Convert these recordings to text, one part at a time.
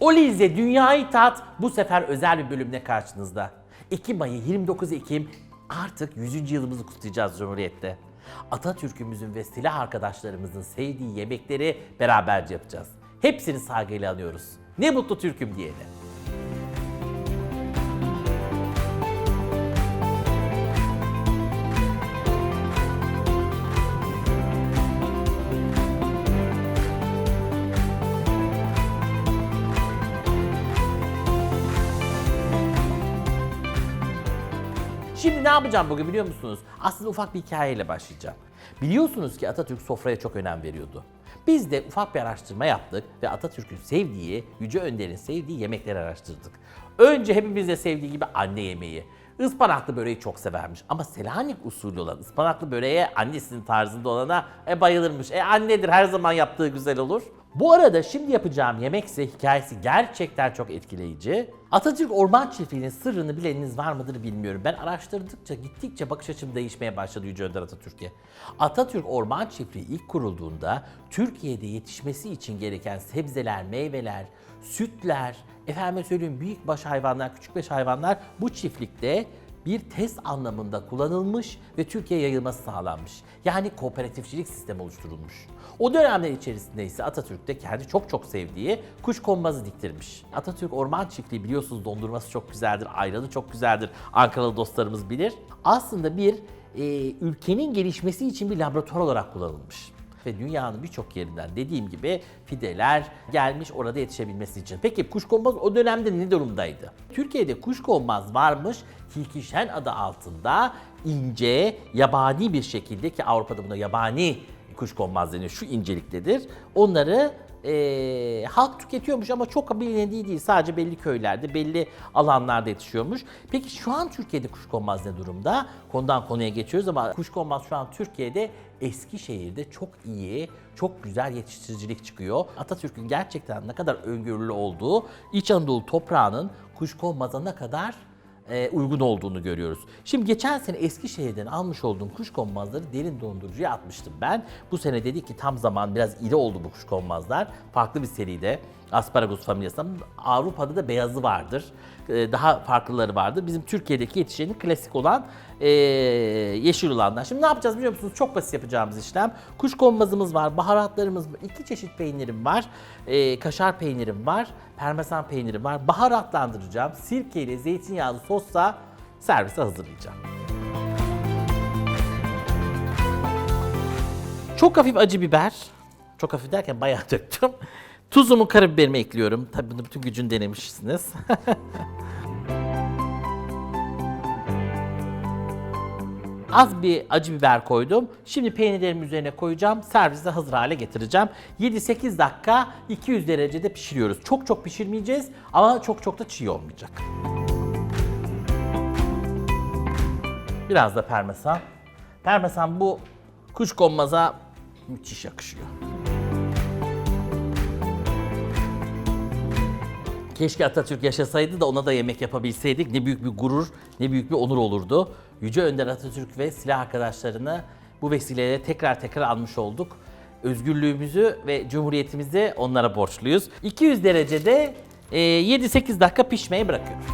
Olize Dünyayı Tat bu sefer özel bir bölümle karşınızda. Ekim ayı 29 Ekim artık 100. yılımızı kutlayacağız Cumhuriyet'te. Atatürk'ümüzün ve silah arkadaşlarımızın sevdiği yemekleri beraberce yapacağız. Hepsini saygıyla anıyoruz. Ne mutlu Türk'üm diyene. Şimdi ne yapacağım bugün biliyor musunuz? Aslında ufak bir hikayeyle başlayacağım. Biliyorsunuz ki Atatürk sofraya çok önem veriyordu. Biz de ufak bir araştırma yaptık ve Atatürk'ün sevdiği, Yüce Önder'in sevdiği yemekleri araştırdık. Önce hepimiz de sevdiği gibi anne yemeği. Ispanaklı böreği çok severmiş ama Selanik usulü olan ıspanaklı böreğe annesinin tarzında olana e, bayılırmış. E annedir her zaman yaptığı güzel olur. Bu arada şimdi yapacağım yemek ise hikayesi gerçekten çok etkileyici. Atatürk Orman Çiftliği'nin sırrını bileniniz var mıdır bilmiyorum. Ben araştırdıkça gittikçe bakış açım değişmeye başladı Yüce Önder Atatürk'e. Atatürk Orman Çiftliği ilk kurulduğunda Türkiye'de yetişmesi için gereken sebzeler, meyveler, sütler, efendime söyleyeyim büyükbaş hayvanlar, küçükbaş hayvanlar bu çiftlikte bir test anlamında kullanılmış ve Türkiye'ye yayılması sağlanmış. Yani kooperatifçilik sistemi oluşturulmuş. O dönemler içerisinde ise Atatürk de kendi çok çok sevdiği kuş konmazı diktirmiş. Atatürk Orman Çiftliği biliyorsunuz dondurması çok güzeldir, ayranı çok güzeldir. Ankaralı dostlarımız bilir. Aslında bir e, ülkenin gelişmesi için bir laboratuvar olarak kullanılmış ve dünyanın birçok yerinden dediğim gibi fideler gelmiş orada yetişebilmesi için. Peki kuşkonmaz o dönemde ne durumdaydı? Türkiye'de kuşkonmaz varmış Tilkişen adı altında ince, yabani bir şekilde ki Avrupa'da buna yabani kuşkonmaz deniyor. Şu inceliktedir. Onları eee, halk tüketiyormuş ama çok bilindiği değil. Sadece belli köylerde, belli alanlarda yetişiyormuş. Peki şu an Türkiye'de kuşkonmaz ne durumda? Konudan konuya geçiyoruz ama kuşkonmaz şu an Türkiye'de Eskişehir'de çok iyi, çok güzel yetiştiricilik çıkıyor. Atatürk'ün gerçekten ne kadar öngörülü olduğu, İç Anadolu toprağının kuşkonmaza ne kadar e, uygun olduğunu görüyoruz. Şimdi geçen sene Eskişehir'den almış olduğum kuşkonmazları derin dondurucuya atmıştım ben. Bu sene dedik ki tam zaman biraz iri oldu bu kuşkonmazlar. Farklı bir seride. Asparagus familyasından Avrupa'da da beyazı vardır. E, daha farklıları vardır. Bizim Türkiye'deki yetişenin klasik olan e, yeşil olanlar. Şimdi ne yapacağız biliyor musunuz? Çok basit yapacağımız işlem. Kuşkonmazımız var, baharatlarımız var, iki çeşit peynirim var, e, kaşar peynirim var, parmesan peynirim var. Baharatlandıracağım. Sirkeyle zeytinyağlı sosla servise hazırlayacağım. Çok hafif acı biber. Çok hafif derken bayağı döktüm. Tuzumu, karabiberimi ekliyorum. Tabii bunu bütün gücünü denemişsiniz. Az bir acı biber koydum. Şimdi peynirlerimi üzerine koyacağım. Servise hazır hale getireceğim. 7-8 dakika 200 derecede pişiriyoruz. Çok çok pişirmeyeceğiz ama çok çok da çiğ olmayacak. Biraz da parmesan. Parmesan bu kuşkonmaza müthiş yakışıyor. Keşke Atatürk yaşasaydı da ona da yemek yapabilseydik. Ne büyük bir gurur, ne büyük bir onur olurdu. Yüce Önder Atatürk ve silah arkadaşlarını bu vesileyle tekrar tekrar almış olduk. Özgürlüğümüzü ve cumhuriyetimizi onlara borçluyuz. 200 derecede e, 7-8 dakika pişmeye bırakıyorum.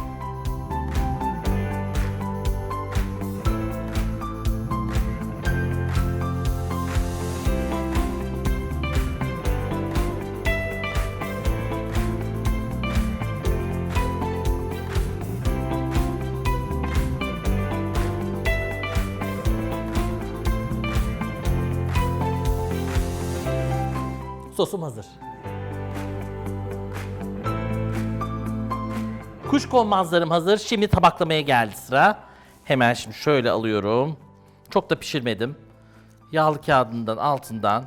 Sosum hazır. Kuşkonmazlarım hazır. Şimdi tabaklamaya geldi sıra. Hemen şimdi şöyle alıyorum. Çok da pişirmedim. Yağlı kağıdından altından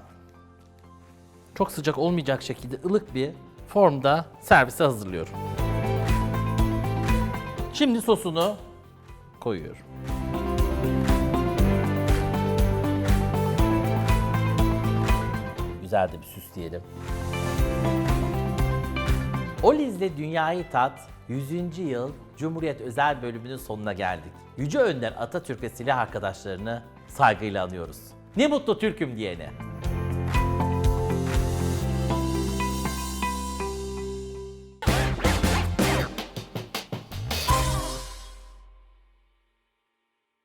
çok sıcak olmayacak şekilde ılık bir formda servise hazırlıyorum. Şimdi sosunu koyuyorum. Güzel de bir süsleyelim. Oliz'de Dünyayı Tat 100. yıl Cumhuriyet özel bölümünün sonuna geldik. Yüce Önder Atatürk ve silah arkadaşlarını saygıyla anıyoruz. Ne mutlu Türk'üm diyene.